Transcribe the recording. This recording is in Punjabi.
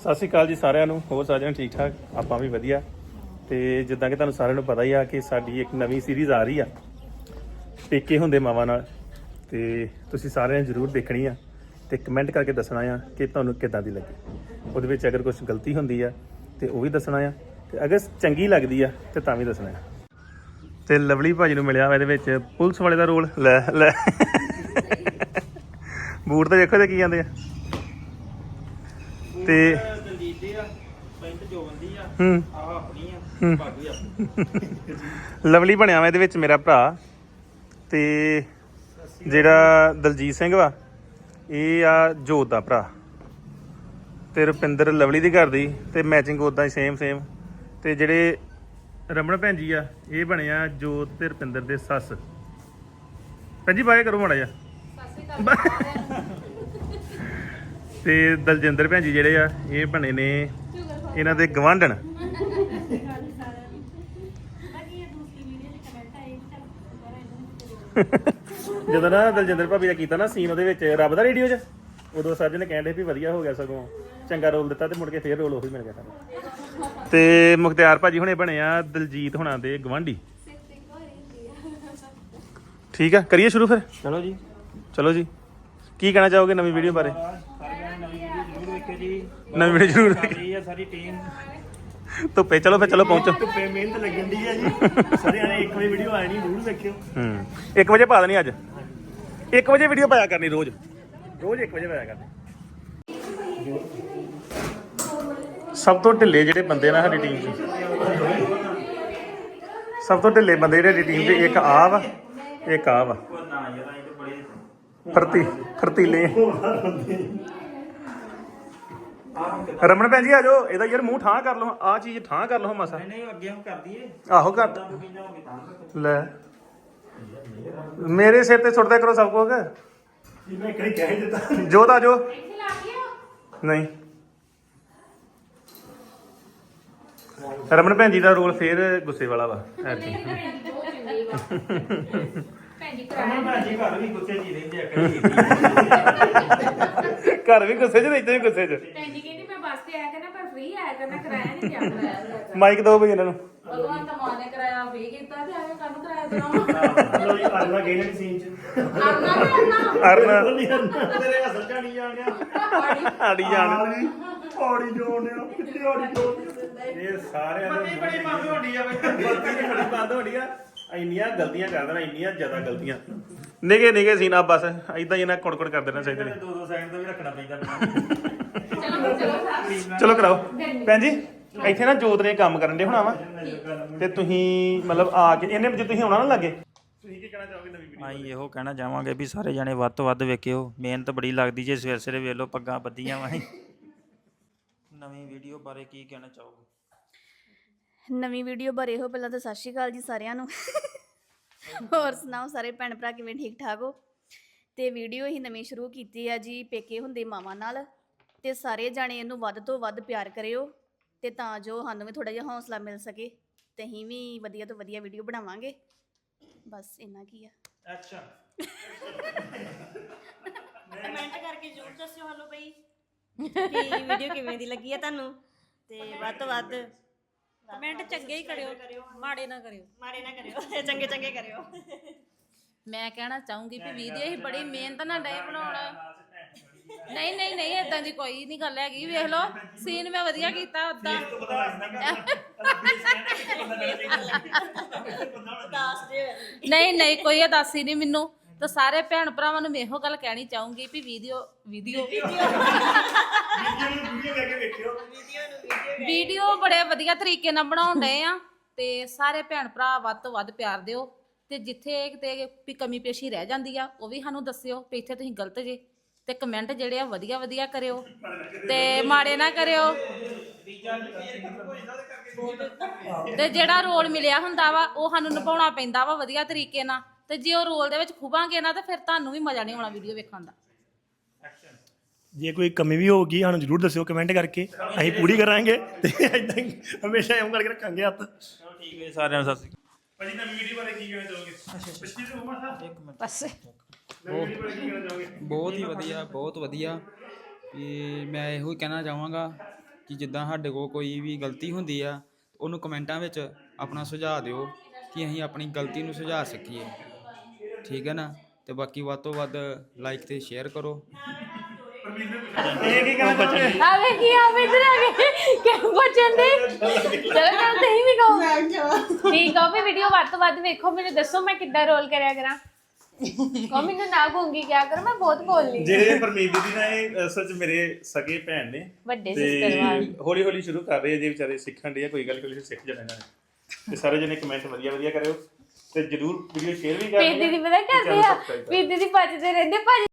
ਸਤਿ ਸ਼੍ਰੀ ਅਕਾਲ ਜੀ ਸਾਰਿਆਂ ਨੂੰ, ਹੋਰ ਸਾਰਿਆਂ ਨੂੰ ਠੀਕ ਠਾਕ? ਆਪਾਂ ਵੀ ਵਧੀਆ। ਤੇ ਜਿੱਦਾਂ ਕਿ ਤੁਹਾਨੂੰ ਸਾਰਿਆਂ ਨੂੰ ਪਤਾ ਹੀ ਆ ਕਿ ਸਾਡੀ ਇੱਕ ਨਵੀਂ ਸੀਰੀਜ਼ ਆ ਰਹੀ ਆ, ਪੇਕੇ ਹੁੰਦੇ ਮਾਵਾਂ ਨਾਲ। ਤੇ ਤੁਸੀਂ ਸਾਰਿਆਂ ਨੇ ਜ਼ਰੂਰ ਦੇਖਣੀ ਆ ਤੇ ਕਮੈਂਟ ਕਰਕੇ ਦੱਸਣਾ ਆ ਕਿ ਤੁਹਾਨੂੰ ਕਿੱਦਾਂ ਦੀ ਲੱਗੀ। ਉਹਦੇ ਵਿੱਚ ਅਗਰ ਕੁਝ ਗਲਤੀ ਹੁੰਦੀ ਆ ਤੇ ਉਹ ਵੀ ਦੱਸਣਾ ਆ, ਤੇ ਅਗਰ ਚੰਗੀ ਲੱਗਦੀ ਆ ਤੇ ਤਾਂ ਵੀ ਦੱਸਣਾ ਆ। ਤੇ ਲਵਲੀ ਭਾਜੀ ਨੂੰ ਮਿਲਿਆ ਵਾ ਇਹਦੇ ਵਿੱਚ, ਪੁਲਿਸ ਵਾਲੇ ਦਾ ਰੋਲ। ਲੈ ਲੈ। ਬੂਟ ਤਾਂ ਦੇਖੋ ਤੇ ਕੀ ਜਾਂਦੇ ਆ। ਤੇ ਦਲਜੀਤ ਦੀ ਆ ਪੈਂਟ ਜੋਬਨ ਆ ਹੂੰ। ਆਹ ਆਪਣੀ ਆ ਬਾਕੀ ਆਪਣੀ ਲਵਲੀ ਬਣਿਆ ਵਾ ਇਹਦੇ ਵਿੱਚ ਮੇਰਾ ਭਰਾ ਤੇ ਜਿਹੜਾ ਦਲਜੀਤ ਸਿੰਘ ਵਾ, ਇਹ ਆ ਜੋਤ ਦਾ ਭਰਾ ਤੇ ਰੁਪਿੰਦਰ ਲਵਲੀ ਦੀ ਘਰ ਦੀ ਤੇ ਮੈਚਿੰਗ ਉਦਾਂ ਹੀ ਸੇਮ ਸੇਮ ਤੇ ਜਿਹੜੇ ਰਮਣ ਭੈਣ ਜੀ ਆ, ਇਹ ਬਣਿਆ ਜੋਤ ਤੇ ਰੁਪਿੰਦਰ ਦੇ ਸੱਸ। ਭੈਣ ਜੀ, ਬਾਏ ਕਰੋ ਮਾੜਾ ਜਿਹਾ। ਤੇ ਦਲਜਿੰਦਰ ਭੈਣ ਜੀ ਜਿਹੜੇ ਆ ਇਹ ਬਣੇ ਨੇ ਇਹਨਾਂ ਦੇ ਗਵਾਂਢਣ। ਜਦੋਂ ਨਾ ਦਲਜਿੰਦਰ ਭਾਬੀ ਦਾ ਕੀਤਾ ਨਾ ਸੀਨ ਉਹਦੇ ਵਿੱਚ ਰੱਬ ਦਾ ਰੇਡੀਓ 'ਚ ਉਦੋਂ ਸੱਜ ਨੇ ਕਹਿੰਦੇ ਵੀ ਵਧੀਆ ਹੋ ਗਿਆ ਸਗੋਂ। ਚੰਗਾ ਰੋਲ ਦਿੱਤਾ ਤੇ ਮੁੜ ਕੇ ਫੇਰ ਰੋਲ ਉਹੀ ਮਿਲ ਗਿਆ ਸਾਨੂੰ ਤੇ ਮੁਖਤਿਆਰ ਭਾਜੀ ਹੁਣੇ ਬਣੇ ਆ ਦਲਜੀਤ ਹੁਣਾਂ ਦੇ ਗਵਾਂਢੀ। ਠੀਕ ਆ ਕਰੀਏ ਸ਼ੁਰੂ ਫਿਰ? ਚਲੋ ਜੀ। ਚਲੋ ਜੀ। ਕੀ ਕਹਿਣਾ ਚਾਹੋਗੇ ਨਵੀਂ ਵੀਡੀਓ ਬਾਰੇ? ਵੇਖਿਓ ਜੀ। ਨਵੀਂ ਵੀਡੀਓ ਜ਼ਰੂਰ ਸਾਡੀ ਆ ਸਾਰੀ ਟੀਮ ਧੁੱਪੇ ਚਲੋ ਫਿਰ ਚਲੋ ਪਹੁੰਚੋ। ਧੁੱਪੇ ਮਿਹਨਤ ਲੱਗਣ ਦੀ ਆ ਜੀ। ਸਾਰਿਆਂ ਨੇ ਇੱਕ ਵਾਰੀ ਵੀਡੀਓ ਆਈ ਨਹੀਂ ਜ਼ਰੂਰ ਵੇਖਿਓ ਹੂੰ 1 ਵਜੇ ਪਾ ਦੇਣੀ ਅੱਜ। 1 ਵਜੇ ਵੀਡੀਓ ਪਾਇਆ ਕਰਨੀ ਰੋਜ਼। ਰੋਜ਼ 1 ਵਜੇ ਪਾਇਆ ਕਰਨੀ। ਸਭ ਤੋਂ ਢਿੱਲੇ ਜਿਹੜੇ ਬੰਦੇ ਨਾ ਸਾਡੀ ਟੀਮ 'ਚ। ਸਭ ਤੋਂ ਢਿੱਲੇ ਬੰਦੇ ਜਿਹੜੇ ਸਾਡੀ ਟੀਮ 'ਚ ਇੱਕ ਆ ਵਾ ਇੱਕ ਆ ਵਾ। ਉਹ ਨਾ ਯਾਰ ਇਹ ਤੇ ਬੜੇ ਫਰਤੀ ਫਰਤੀਲੇ। ਰਮਨ ਭੈਣ ਜੀ ਆ ਜਾਓ। ਇਹਦਾ ਯਾਰ ਮੂੰਹ ਠਾਂ ਕਰ ਲਓ। ਆ ਚੀਜ਼ ਠਾਂ ਕਰ ਲਓ ਮਸਾ। ਨਹੀਂ ਨਹੀਂ ਅੱਗੇ ਹਮ ਕਰ ਦਈਏ ਆਹੋ ਕਰ। ਲੈ। ਮੇਰੇ ਸਿਰ ਤੇ ਸੁੱਟਦਾ ਕਰੋ ਸਭ ਕੁਝ ਮੈਂ ਕਰੀ ਕਹਿ ਹੀ ਦਿੱਤਾ? ਜੋਤ ਆ ਜੋ ਨਹੀਂ। ਰਮਨ ਭੈਣ ਜੀ ਦਾ ਰੋਲ ਫੇਰ ਗੁੱਸੇ ਵਾਲਾ ਵਾ। ਐਤਕੀ। ਭੈਣ ਜੀ ਘਰ ਵੀ ਗੁੱਸੇ ਜੀ ਰਹਿੰਦੇ ਆ ਕਰੀ ਘਰ ਵੀ ਗੁੱਸੇ 'ਚ ਤੇ ਇੱਥੇ ਵੀ ਗੁੱਸੇ 'ਚ। ਕਹਿੰਦੀ ਕਹਿੰਦੀ ਮੈਂ ਬੱਸ ਤੇ ਆਇਆ ਕਰਨਾ ਪਰ ਫ੍ਰੀ ਆਇਆ ਕਰਨਾ ਕਿਰਾਇਆ ਨਹੀਂ ਦਿਆ ਕਰਾਇਆ ਮਾਈਕ ਦੋ ਬਈ ਇਹਨਾਂ ਨੂੰ। ਭਗਵਾਨ ਤਾਂ ਮਾਂ ਨੇ ਕਿਰਾਇਆ ਫ੍ਰੀ ਕੀਤਾ ਤੇ ਐਵੇਂ ਕੰਮ ਕਰਾਇਆ ਦੇਣਾ ਲੋ ਜੀ ਅੱਜ ਮੈਂ ਗਏ ਨੇ ਸੀਨ ਚ। ਕਰਨਾ ਕਰਨਾ ਅਰਨ? ਤੇਰੇ ਅਸਲ ਝਾੜੀ ਜਾਣ ਗਿਆ ਆੜੀ ਜਾਣ। ਆੜੀ ਪੌੜੀ ਜੋੜਿਆ ਕਿੱਥੇ ਆੜੀ ਜੋੜਿਆ ਇਹ ਸਾਰਿਆਂ ਪੱਤੀ ਬੜੀ ਬੰਦ ਹੋਣੀ ਆ ਬਈ। ਦੀ ਬੜੀ ਬੰਦ ਹੋਣੀ ਆ। ਇੰਨੀਆਂ ਗਲਤੀਆਂ ਕਰ ਦੇਣਾ ਇੰਨੀਆਂ ਜ਼ਿਆਦਾ ਗਲਤੀਆਂ। ਨਿਗੇ ਨਿਗੇ ਸੀ ਨਾ ਬਸ ਐਦਾਂ ਹੀ ਇਹਨਾਂ ਕੁੜਕੁੜ ਕਰ ਦੇਣਾ ਚਾਹੀਦਾ ਨੇ ਦੋ ਦੋ ਸਾਈਡ ਤੋਂ ਵੀ ਰੱਖਣਾ ਪੈਂਦਾ। ਚਲੋ ਚਲੋ ਚਲੋ ਕਰਾਓ ਭੈਣ ਜੀ ਇੱਥੇ ਨਾ ਜੋਤ ਨੇ ਕੰਮ ਕਰਨ ਦੇ ਹੋਣਾ ਵਾ। ਤੇ ਤੁਸੀਂ ਮਤਲਬ ਆ ਕੇ ਇਹਨੇ ਜੇ ਤੁਸੀਂ ਆਉਣਾ ਨਾ ਲੱਗੇ। ਤੁਸੀਂ ਕੀ ਕਹਿਣਾ ਚਾਹੋਗੇ ਨਵੀਂ ਵੀਡੀਓ ਅਸੀਂ ਇਹੋ ਕਹਿਣਾ ਚਾਹਾਂਗੇ ਵੀ ਸਾਰੇ ਜਣੇ ਵੱਧ ਤੋਂ ਵੱਧ ਵੇਖਿਓ। ਮਿਹਨਤ ਬੜੀ ਲੱਗਦੀ ਜੇ ਸਵੇਰ ਸਵੇਰੇ ਵੇਖ ਲਓ ਪੱਗਾਂ ਬੱਧੀਆਂ ਵਾ। ਨਵੀਂ ਵੀਡੀਓ ਬਾਰੇ ਕੀ ਕਹਿਣਾ ਚਾਹੋਗੇ? ਨਵੀਂ ਵੀਡੀਓ ਬਾਰੇ ਹੋ ਪਹਿਲਾਂ ਤਾਂ ਸਤਿ ਸ਼੍ਰੀ ਅਕਾਲ ਜੀ ਸਾਰਿਆਂ ਨੂੰ। ਹੋਰ ਸੁਣਾਓ ਸਾਰੇ ਭੈਣ ਭਰਾ ਕਿਵੇਂ ਠੀਕ ਠਾਕ ਹੋ? ਤੇ ਵੀਡੀਓ ਹੀ ਨਵੀਂ ਸ਼ੁਰੂ ਕੀਤੀ ਆ ਜੀ ਪੇਕੇ ਹੁੰਦੇ ਮਾਵਾਂ ਨਾਲ। ਤੇ ਸਾਰੇ ਜਾਣੇ ਇਹਨੂੰ ਵੱਧ ਤੋਂ ਵੱਧ ਪਿਆਰ ਕਰਿਓ। ਤੇ ਤਾਂ ਜੋ ਸਾਨੂੰ ਵੀ ਥੋੜਾ ਜਿਹਾ ਹੌਸਲਾ ਮਿਲ ਸਕੇ। ਤੇ ਅਸੀਂ ਵੀ ਵਧੀਆ ਤੋਂ ਵਧੀਆ ਵੀਡੀਓ ਬਣਾਵਾਂਗੇ। ਬਸ ਇੰਨਾ ਕੀ ਆ। ਅੱਛਾ। ਕਮੈਂਟ ਕਰਕੇ ਜ਼ਰੂਰ ਦੱਸਿਓ ਹਲੋ ਬਈ ਕਿ ਵੀਡੀਓ ਕਿਵੇਂ ਦੀ ਲੱਗੀ ਹੈ ਤੁਹਾਨੂੰ। ਤੇ ਵੱਧ ਤੋਂ ਵੱਧ ਕਮੈਂਟ ਚੰਗੇ ਹੀ ਕਰਿਓ ਮਾੜੇ ਨਾ ਕਰਿਓ। ਮਾੜੇ ਨਾ ਕਰਿਓ ਚੰਗੇ ਚੰਗੇ ਕਰਿਓ। ਮੈਂ ਕਹਿਣਾ ਚਾਹੂੰਗੀ ਵੀ ਵੀਡੀਓ ਹੀ ਬੜੀ ਮਿਹਨਤ ਨਾਲ ਡੇ ਬਣਾਉਣਾ। ਨਹੀਂ ਨਹੀਂ ਨਹੀਂ ਇਦਾਂ ਦੀ ਕੋਈ ਨਹੀਂ ਗੱਲ ਹੈਗੀ ਵੇਖ ਲਓ ਸੀਨ ਮੈਂ ਵਧੀਆ ਕੀਤਾ ਉਦਾਂ ਨਹੀਂ ਨਹੀਂ ਕੋਈ ਉਦਾਸੀ ਨਹੀਂ ਮੈਨੂੰ। ਤਾਂ ਸਾਰੇ ਭੈਣ ਭਰਾਵਾਂ ਨੂੰ ਮੈਂ ਇਹੋ ਗੱਲ ਕਹਿਣੀ ਚਾਹੂੰਗੀ ਵੀ ਵੀਡੀਓ। ਵੀਡੀਓ ਵੀਡੀਓ ਲੈ ਕੇ ਵੇਖਿਓ ਵੀਡੀਓ ਬੜੇ ਵਧੀਆ ਤਰੀਕੇ ਨਾਲ ਬਣਾਉਣ ਡਏ ਆ ਤੇ ਸਾਰੇ ਭੈਣ ਭਰਾ ਵੱਧ ਤੋਂ ਵੱਧ ਪਿਆਰ ਦਿਓ ਤੇ ਜਿੱਥੇ ਕਿਤੇ ਵੀ ਕਮੀ ਪੇਸ਼ੀ ਰਹਿ ਜਾਂਦੀ ਆ ਉਹ ਵੀ ਸਾਨੂੰ ਦੱਸਿਓ ਵੀ ਇੱਥੇ ਤੁਸੀਂ ਗਲਤ ਜੇ ਤੇ ਕਮੈਂਟ ਜਿਹੜੇ ਆ ਵਧੀਆ ਵਧੀਆ ਕਰਿਓ ਤੇ ਮਾੜੇ ਨਾ ਕਰਿਓ। ਤੇ ਜਿਹੜਾ ਰੋਲ ਮਿਲਿਆ ਹੁੰਦਾ ਵਾ ਉਹ ਸਾਨੂੰ ਨਿਭਾਉਣਾ ਪੈਂਦਾ ਵਾ ਵਧੀਆ ਤਰੀਕੇ ਨਾਲ। ਤੇ ਜੇ ਉਹ ਰੋਲ ਦੇ ਵਿੱਚ ਖੁਬਾਂਗੇ ਨਾ ਤਾਂ ਫਿਰ ਤੁਹਾਨੂੰ ਵੀ ਮਜ਼ਾ ਨਹੀਂ ਆਉਣਾ ਵੀਡੀਓ ਵੇਖਣ ਦਾ। ਜੇ ਕੋਈ ਕਮੀ ਵੀ ਹੋਊਗੀ ਸਾਨੂੰ ਜ਼ਰੂਰ ਦੱਸਿਓ ਕਮੈਂਟ ਕਰਕੇ। ਅਸੀਂ ਪੂਰੀ ਕਰਾਂਗੇ ਤੇ ਇਦਾਂ ਹੀ ਹਮੇਸ਼ਾ ਐਂ ਕਰਕੇ ਰੱਖਾਂਗੇ ਹੱਥ। ਚਲੋ ਠੀਕ ਹੈ ਸਾਰਿਆਂ ਨੂੰ ਸਤਿ ਸ਼੍ਰੀ ਅਕਾਲ। ਭਾਜੀ ਨਵੀਂ ਵੀਡੀਓ ਬਾਰੇ ਕੀ ਕਹਿਣਾ ਚਾਹੋਗੇ? ਪਿਛਲੀ ਤੋਂ ਉਮਰ ਸਾਹਿਬ ਇੱਕ ਮਿੰਟ। ਬਸ। ਨਵੀਂ ਵੀਡੀਓ ਬਾਰੇ ਕੀ ਕਹਿਣਾ ਚਾਹੋਗੇ? ਬਹੁਤ ਹੀ ਵਧੀਆ ਬਹੁਤ ਵਧੀਆ। ਵੀ ਮੈਂ ਇਹੋ ਹੀ ਕਹਿਣਾ ਚਾਹਾਂਗਾ ਕਿ ਜਿੱਦਾਂ ਸਾਡੇ ਕੋਲ ਕੋਈ ਵੀ ਗਲਤੀ ਹੁੰਦੀ ਆ ਉਹਨੂੰ ਕਮੈਂਟਾਂ ਵਿੱਚ ਆਪਣਾ ਸੁਝਾਅ ਦਿਓ ਕਿ ਅਸੀਂ ਆਪਣੀ ਗਲਤੀ ਨੂੰ ਸੁਝਾਰ ਸਕੀਏ। ਠੀਕ ਹੈ ਨਾ? ਤੇ ਬਾਕੀ ਵੱਧ ਤੋਂ ਵੱਧ ਲਾਈਕ ਤੇ ਸ਼ੇਅਰ ਕਰੋ। ਆ ਵੇਖੀ ਆ ਇਧਰ ਆ ਗਏ। ਕਿ ਬਚਨ ਦੇ? ਚਲੋ ਚਲੋ ਤੁਸੀਂ ਵੀ ਕਹੋ। ਠੀਕ ਆ ਵੀ ਵੀਡੀਓ ਵੱਧ ਤੋਂ ਵੱਧ ਵੇਖੋ ਮੈਨੂੰ ਦੱਸੋ ਮੈਂ ਕਿੱਦਾਂ ਰੋਲ ਕਰਿਆ ਕਰਾਂ। ਕੋ ਮੈਨੂੰ ਨਾ ਗੂੰਗੀ ਕਿਆ ਕਰ ਮੈਂ ਬਹੁਤ ਬੋਲਨੀ ਜਿਹੜੇ ਪਰਮੀਤ ਦੀਦੀ ਨਾਲ ਇਹ ਅਸਲ 'ਚ ਮੇਰੇ ਸਗੇ ਭੈਣ ਨੇ। ਵੱਡੇ ਤੇ ਸਿਸਟਰ ਵਾਲ। ਹੌਲੀ ਹੌਲੀ ਸ਼ੁਰੂ ਕਰ ਰਹੇ ਆ ਜੇ ਵਿਚਾਰੇ ਸਿੱਖਣ ਦੇ ਆ ਕੋਈ ਗੱਲ ਕੋਈ ਸਿੱਖ ਜਾਣਾ ਇਹਨਾਂ ਨੇ। ਤੇ ਸਾਰੇ ਜਣੇ ਕਮੈਂਟ ਵਧੀਆ ਵਧੀਆ ਕਰਿਓ। ਤੇ ਜਰੂਰ ਵੀਡੀਓ ਸ਼ੇਅਰ ਵੀ ਵੀ ਕਰਿਓ ਦੀਦੀ ਪਤਾ ਕਰਦੇ ਆ? ਵੀ ਦੀਦੀ ਬਚਦੇ ਰਹਿੰਦੇ ਭਾਜੀ